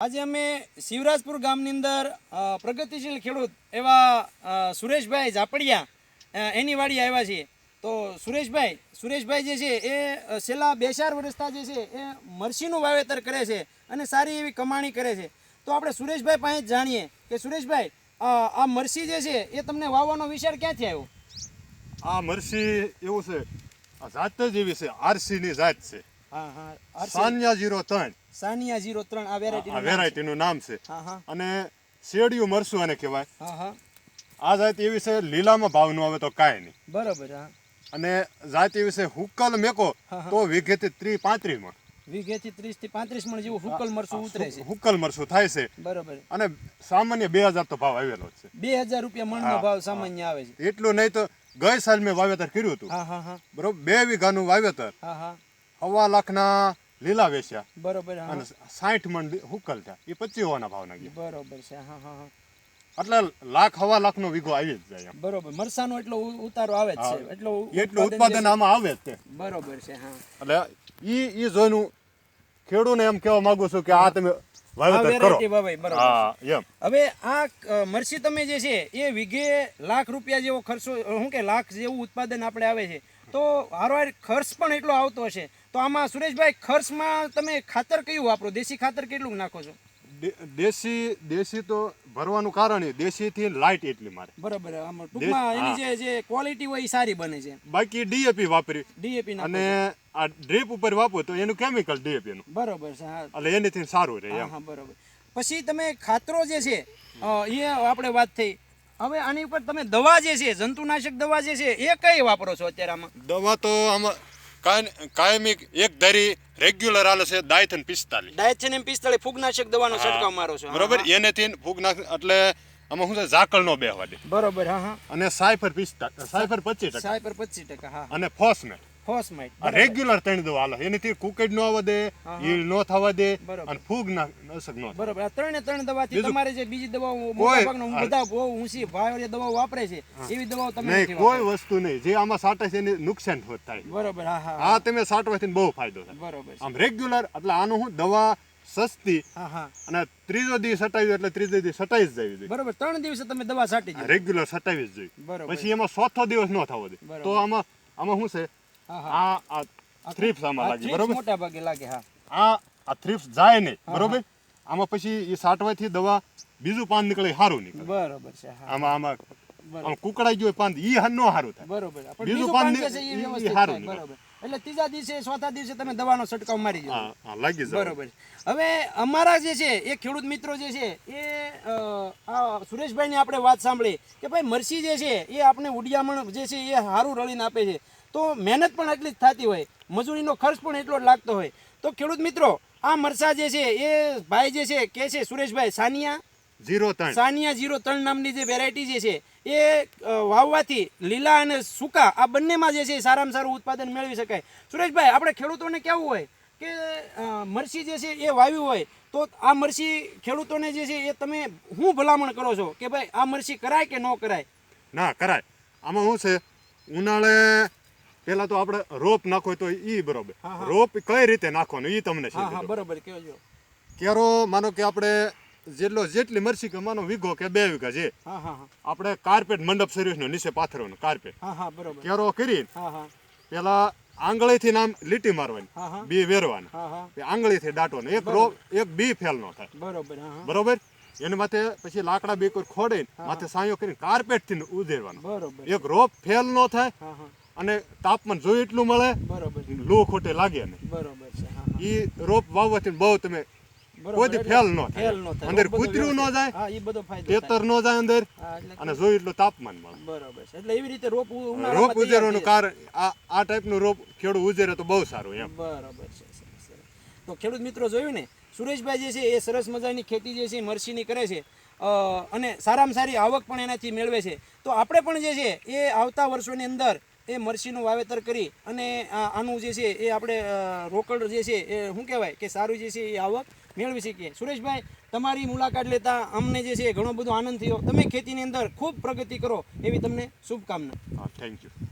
આજે અમે શિવરાજપુર ગામની અંદર પ્રગતિશીલ ખેડૂત એવા સુરેશભાઈ ઝાપડિયા એની વાડી આવ્યા છીએ. તો સુરેશભાઈ સુરેશભાઈ જે છે એ છેલ્લા બે ચાર વર્ષથી જે છે એ મરસીનું વાવેતર કરે છે અને સારી એવી કમાણી કરે છે. તો આપણે સુરેશભાઈ પાસે જાણીએ કે સુરેશભાઈ આ મરસી જે છે એ તમને વાવવાનો વિચાર ક્યાંથી આવ્યો? આ મરસી એવું છે આ જાત જ એવી છે આરસીની જાત છે. હા હા આરસી- સાનિયા જીરો ત્રણ. સાનિયા જીરો ત્રણ આ આ વેરાયટી વેરાયટી નું નામ છે. અને શેડિયું મરસું આને કહેવાય. આ જાત એવી છે લીલામાં ભાવનું આવે તો કાંઈ નહીં. બરાબર અને જાત એવી છે હુક્કલ મેકો. તો વીઘેથી ત્રીસ પાંત્રીસ મણ. વીઘેથી ત્રીસથી પાંત્રીસ મણ જેવું હુકલ મરસું ઉતરે છે. હુકલ મરસું થાય છે. બરાબર. અને સામાન્ય બે હજાર તો ભાવ આવેલો છે. બે હજાર રૂપિયા મણનો ભાવ સામાન્ય આવે છે. એટલું નહીં તો ગઈ સાલ મેં વાવેતર કર્યું હતું. બરોબર બે વીઘાનું વાવેતર. હવા લાખના લીલા વેચ્યા બરોબર અને સાઠ મણ હુકલ થયા. એ પચી હોવાના ભાવના ગયા બરોબર છે હા હા હા. એટલે લાખ હવા લાખ નો વીઘો આવી જ જાય બરોબર મરસાનો એટલો ઉતારો આવે જ છે. એટલો એટલું ઉત્પાદન છે- આમાં આવે જ તે બરોબર છે હા. એટલે ઈ ઈ જોઈનું ખેડૂને એમ કહેવા માંગુ છું કે આ તમે હવે આ મરસી તમે જે છે એ વીઘે લાખ રૂપિયા જેવો ખર્ચો શું કે લાખ જેવું ઉત્પાદન આપણે આવે છે. તો હારવાર ખર્ચ પણ એટલો આવતો હશે. તો આમાં સુરેશભાઈ ખર્ચમાં તમે ખાતર કયું વાપરો? દેશી ખાતર કેટલું નાખો છો? દેશી દેશી તો ભરવાનું કારણ એ દેશી થી લાઇટ એટલી મારે. બરાબર આમાં ટૂંકમાં એની જે જે ક્વોલિટી હોય એ સારી બને છે. બાકી ડીએપી વાપરી. ડીએપી અને આ ડ્રીપ ઉપર વાપરો તો એનું કેમિકલ ડીએપી નું. બરાબર છે હા. એટલે એનીથી સારું રહે હા બરાબર. પછી તમે ખાતરો જે છે એ આપણે વાત થઈ હવે આની ઉપર તમે દવા જે છે જંતુનાશક દવા જે છે એ કઈ વાપરો છો અત્યારે આમાં? દવા તો આમાં કાય- કાયમી એક ધરી રેગ્યુલર આલે છે દાયથન પિસ્તાલીસ. એમ પિસ્તાળીસ ફૂગનાશક દવાનો છંટકાવ મારો છો. બરોબર? એને એનેથી ફૂગનાશક એટલે આમાં શું છે ઝાકળ નો બેહવા દે. બરોબર હા હા. અને સાયફર પિસ્તા સાયફર પચીસ ટકા. સાયફર પચીસ ટકા હા. અને ફોસમેટ ફોસમાઇટ માઇટ રેગ્યુલર ત્રણ દવા હાલે. એનાથી કુકેડ નો આવવા દે ઈલ નો થવા દે અને ફૂગ ના નસક નો બરોબર. આ ત્રણે ત્રણ દવાથી તમારે જે બીજી દવાઓ મોટા ભાગના બધા બહુ ઊંચી ભાવે દવાઓ વાપરે છે એવી દવાઓ તમે નહીં કોઈ વસ્તુ નહીં. જે આમાં સાટે છે એને નુકસાન થોત થાય બરોબર હા હા આ તમે સાટવાથી બહુ ફાયદો થાય. બરોબર આમ રેગ્યુલર એટલે આનું હું દવા સસ્તી અને ત્રીજો દિવસ સટાવ્યું એટલે ત્રીજો દિવસ સટાવી જ જોઈએ બરોબર ત્રણ દિવસે તમે દવા છાંટી દો રેગ્યુલર સટાવી જ જોઈએ. પછી એમાં ચોથો દિવસ ન થવો દે. તો આમાં આમાં શું છે? આ આ થ્રીપ્સ આમાં લાગે બરોબર? મોટા ભાગે લાગે હા. આ આ થ્રીપ્સ જાય નહીં બરોબર? આમાં પછી એ સાટવાથી દવા બીજું પાન નીકળે સારું નીકળે. બરોબર છે હા. આમાં આમાં કુકડાઈ ગયો પાન ઈ હા નો સારું થાય. બરોબર. બીજું પાન ને- હારું બરોબર. એટલે ત્રીજા દિવસે ચોથા દિવસે તમે દવાનો છંટકાવ મારી હા હા લાગી જાય બરોબર. હવે અમારા જે છે એ ખેડૂત મિત્રો જે છે એ અ, સુરેશભાઈ સુરેશભાઈની આપણે વાત સાંભળી કે ભાઈ મરસી જે છે એ આપણે ઉડિયામણ જે છે એ સારું રળીને આપે છે. તો મહેનત પણ એટલી જ થતી હોય મજૂરીનો ખર્ચ પણ એટલો જ લાગતો હોય. તો ખેડૂત મિત્રો આ મરસા જે છે એ ભાઈ જે છે કે છે સુરેશભાઈ? સાનિયા? ઝીરો ત્રણ. સાનિયા ઝીરો ત્રણ નામની જે વેરાયટી જે છે એ વાવવાથી લીલા અને સૂકા આ બંનેમાં જે છે સારામાં સારું ઉત્પાદન મેળવી શકાય. સુરેશભાઈ આપણે ખેડૂતોને કેવું હોય કે મરસી જે છે એ વાવ્યું હોય તો આ મરસી ખેડૂતોને જે છે એ તમે શું ભલામણ કરો છો? કે ભાઈ આ મરસી કરાય કે ન કરાય? ના કરાય. આમાં શું છે? ઉનાળે પેલા તો આપણે રોપ નાખો તો ઈ બરોબર. રોપ કઈ રીતે નાખવાનો ઈ તમને. બરોબર કહેજો. કેરો માનો કે આપણે જેટલો જેટલી મરસી કે માનો વીઘો કે બે વીઘા હા આપણે કાર્પેટ મંડપ સર્વિસનો નીચે પાથરવાનો કાર્પેટ. કેરો કરી પેલા આંગળીથી નામ લીટી મારવાની બી વેરવાની. આંગળી થી આંગળીથી દાટવાનું. એક રોપ એક બી ફેલ નો થાય. બરોબર બરોબર? એની માથે પછી લાકડા બે કોઈ ખોડે માથે સાયો કરીને કાર્પેટથી ઉધેરવાનું. એક રોપ ફેલ નો થાય. અને તાપમાન જોયું એટલું મળે બરોબર લો ખોટે લાગે નહીં. બરોબર છે હા રોપ વાવવાથી બહુ તમે કોઈ ફેલ ન ન થાય. અંદર રોપ ન જાય એ તેતર ન જાય અંદર અને જોયું એટલું તાપમાન મળે. બરાબર છે. એટલે એવી રીતે રોપ રોપ ઉજેરવાનું કારણ આ આ ટાઈપનું રોપ ખેડૂત ઉજેરે તો બહુ સારું એમ. બરાબર છે. તો ખેડૂત મિત્રો જોયું ને સુરેશભાઈ જે છે એ સરસ મજાની ખેતી જે છે એ મરસીની કરે છે. અને સારામાં સારી આવક પણ એનાથી મેળવે છે. તો આપણે પણ જે છે એ આવતા વર્ષોની અંદર એ મરસીનું વાવેતર કરી અને આનું જે છે એ આપણે રોકડ જે છે એ શું કહેવાય કે સારું જે છે એ આવક મેળવી શકીએ. સુરેશભાઈ, તમારી મુલાકાત લેતા અમને જે છે ઘણો બધો આનંદ થયો. તમે ખેતીની અંદર ખૂબ પ્રગતિ કરો એવી તમને શુભકામના. Thank you